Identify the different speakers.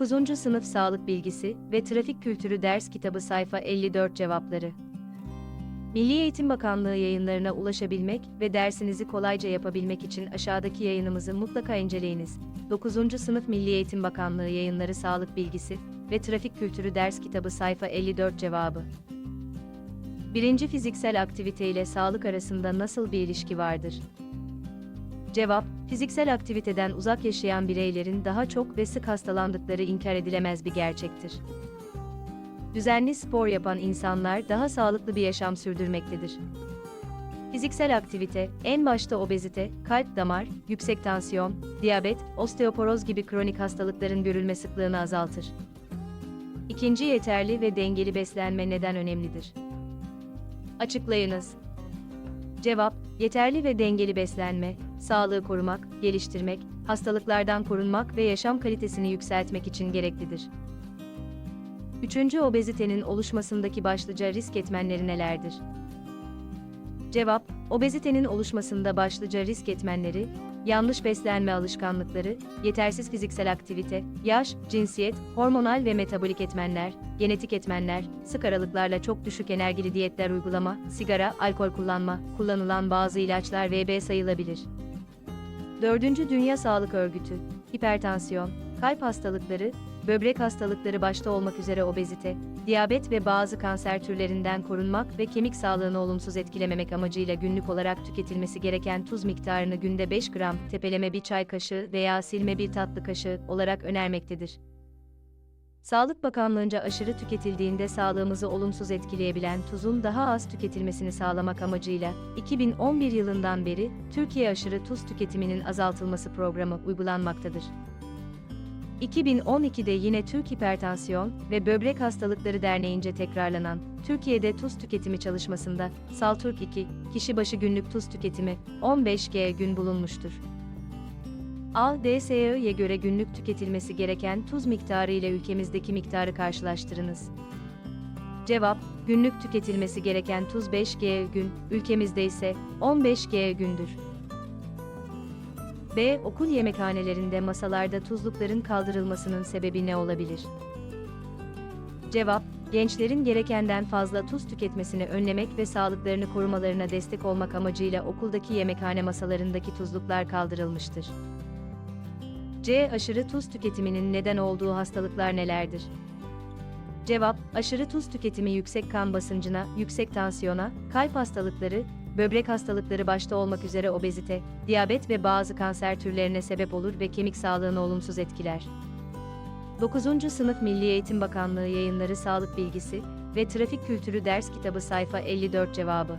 Speaker 1: 9. Sınıf Sağlık Bilgisi ve Trafik Kültürü Ders Kitabı Sayfa 54 Cevapları Milli Eğitim Bakanlığı yayınlarına ulaşabilmek ve dersinizi kolayca yapabilmek için aşağıdaki yayınımızı mutlaka inceleyiniz. 9. Sınıf Milli Eğitim Bakanlığı Yayınları Sağlık Bilgisi ve Trafik Kültürü Ders Kitabı Sayfa 54 Cevabı Birinci fiziksel aktivite ile sağlık arasında nasıl bir ilişki vardır? Cevap, fiziksel aktiviteden uzak yaşayan bireylerin daha çok ve sık hastalandıkları inkar edilemez bir gerçektir. Düzenli spor yapan insanlar daha sağlıklı bir yaşam sürdürmektedir. Fiziksel aktivite, en başta obezite, kalp damar, yüksek tansiyon, diyabet, osteoporoz gibi kronik hastalıkların görülme sıklığını azaltır. İkinci yeterli ve dengeli beslenme neden önemlidir? Açıklayınız. Cevap, yeterli ve dengeli beslenme, sağlığı korumak, geliştirmek, hastalıklardan korunmak ve yaşam kalitesini yükseltmek için gereklidir. Üçüncü obezitenin oluşmasındaki başlıca risk etmenleri nelerdir? Cevap, obezitenin oluşmasında başlıca risk etmenleri, yanlış beslenme alışkanlıkları, yetersiz fiziksel aktivite, yaş, cinsiyet, hormonal ve metabolik etmenler, genetik etmenler, sık aralıklarla çok düşük enerjili diyetler uygulama, sigara, alkol kullanma, kullanılan bazı ilaçlar VB sayılabilir. 4. Dünya Sağlık Örgütü, hipertansiyon, kalp hastalıkları, böbrek hastalıkları başta olmak üzere obezite, diyabet ve bazı kanser türlerinden korunmak ve kemik sağlığını olumsuz etkilememek amacıyla günlük olarak tüketilmesi gereken tuz miktarını günde 5 gram, tepeleme bir çay kaşığı veya silme bir tatlı kaşığı olarak önermektedir. Sağlık Bakanlığı'nca aşırı tüketildiğinde sağlığımızı olumsuz etkileyebilen tuzun daha az tüketilmesini sağlamak amacıyla 2011 yılından beri Türkiye aşırı tuz tüketiminin azaltılması programı uygulanmaktadır. 2012'de yine Türk Hipertansiyon ve Böbrek Hastalıkları Derneği'nce tekrarlanan Türkiye'de tuz tüketimi çalışmasında Salturk 2 kişi başı günlük tuz tüketimi 15 g gün bulunmuştur. ADSE'ye göre günlük tüketilmesi gereken tuz miktarı ile ülkemizdeki miktarı karşılaştırınız. Cevap, günlük tüketilmesi gereken tuz 5G gün, ülkemizde ise 15G gündür. B. Okul yemekhanelerinde masalarda tuzlukların kaldırılmasının sebebi ne olabilir? Cevap, gençlerin gerekenden fazla tuz tüketmesini önlemek ve sağlıklarını korumalarına destek olmak amacıyla okuldaki yemekhane masalarındaki tuzluklar kaldırılmıştır. C. Aşırı tuz tüketiminin neden olduğu hastalıklar nelerdir? Cevap, aşırı tuz tüketimi yüksek kan basıncına, yüksek tansiyona, kalp hastalıkları, böbrek hastalıkları başta olmak üzere obezite, diyabet ve bazı kanser türlerine sebep olur ve kemik sağlığını olumsuz etkiler. 9. Sınıf Milli Eğitim Bakanlığı Yayınları Sağlık Bilgisi ve Trafik Kültürü Ders Kitabı Sayfa 54 Cevabı